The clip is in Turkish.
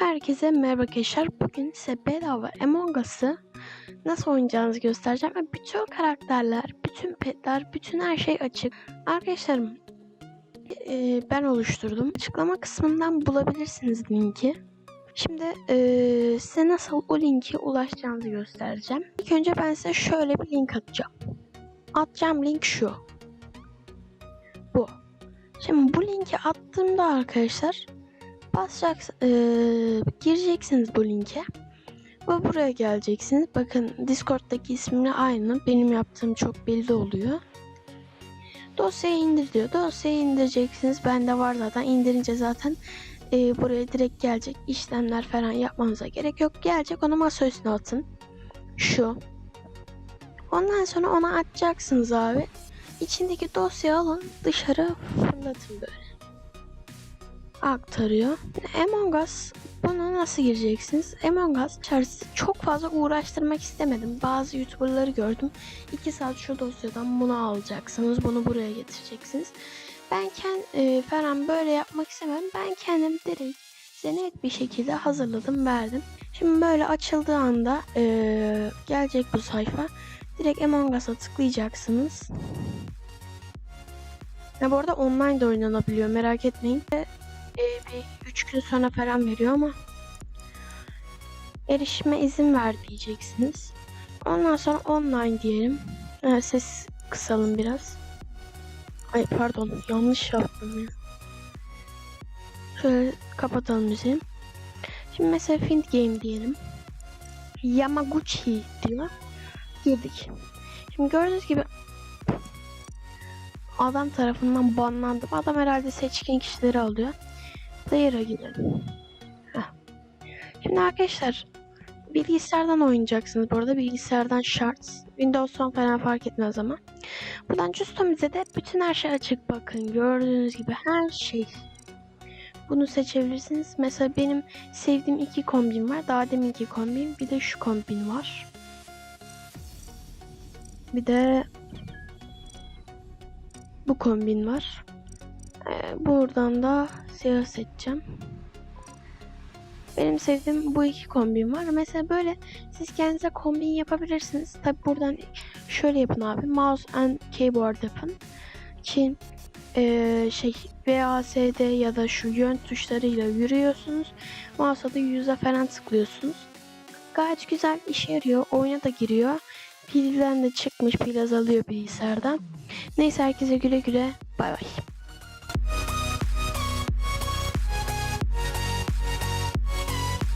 Herkese merhaba arkadaşlar. Bugün size bedava Among Us'ı nasıl oynayacağınızı göstereceğim. Ve bütün karakterler, bütün petler, bütün her şey açık. Arkadaşlarım e, ben oluşturdum. Açıklama kısmından bulabilirsiniz linki. Şimdi e, size nasıl o linke ulaşacağınızı göstereceğim. İlk önce ben size şöyle bir link atacağım. Atacağım link şu. Bu. Şimdi bu linki attığımda arkadaşlar basacaksınız, gireceksiniz bu linke ve buraya geleceksiniz. Bakın Discord'daki ismimle aynı. Benim yaptığım çok belli oluyor. Dosyayı indir diyor. Dosyayı indireceksiniz. Bende var zaten. İndirince zaten e, buraya direkt gelecek. İşlemler falan yapmanıza gerek yok. Gelecek onu masa üstüne atın. Şu. Ondan sonra onu açacaksınız abi. İçindeki dosyayı alın dışarı fırlatın böyle aktarıyor. Among Us bunu nasıl gireceksiniz? Among Us içerisinde çok fazla uğraştırmak istemedim. Bazı YouTuber'ları gördüm. 2 saat şu dosyadan bunu alacaksınız. Bunu buraya getireceksiniz. Ben kendim falan böyle yapmak istemedim. Ben kendim direkt size bir şekilde hazırladım verdim. Şimdi böyle açıldığı anda e, gelecek bu sayfa. Direkt Among Us'a tıklayacaksınız. Ya bu arada online de oynanabiliyor merak etmeyin. E, bir 3 gün sonra falan veriyor ama erişime izin ver diyeceksiniz. Ondan sonra online diyelim. Ha, ses kısalım biraz. Ay pardon yanlış yaptım ya. Şöyle kapatalım müziği. Şimdi mesela Find Game diyelim. Yamaguchi diyor. Girdik. Şimdi gördüğünüz gibi adam tarafından banlandım. Adam herhalde seçkin kişileri alıyor. Player'a girelim. Heh. Şimdi arkadaşlar bilgisayardan oynayacaksınız. Bu arada bilgisayardan şart. Windows 10 falan fark etmez ama. Buradan Customize'de bütün her şey açık bakın. Gördüğünüz gibi her şey. Bunu seçebilirsiniz. Mesela benim sevdiğim iki kombin var. Daha demin iki kombin. Bir de şu kombin var. Bir de bu kombin var. Ee, buradan da siyah seçeceğim. Benim sevdiğim bu iki kombin var. Mesela böyle siz kendinize kombin yapabilirsiniz. Tabi buradan şöyle yapın abi. Mouse and keyboard yapın. Ki e, şey VASD ya da şu yön tuşlarıyla yürüyorsunuz. Mouse'a da yüze falan tıklıyorsunuz. Gayet güzel işe yarıyor. Oyuna da giriyor. Pilden de çıkmış. Pil azalıyor bilgisayardan. Neyse herkese güle güle. Bay bay.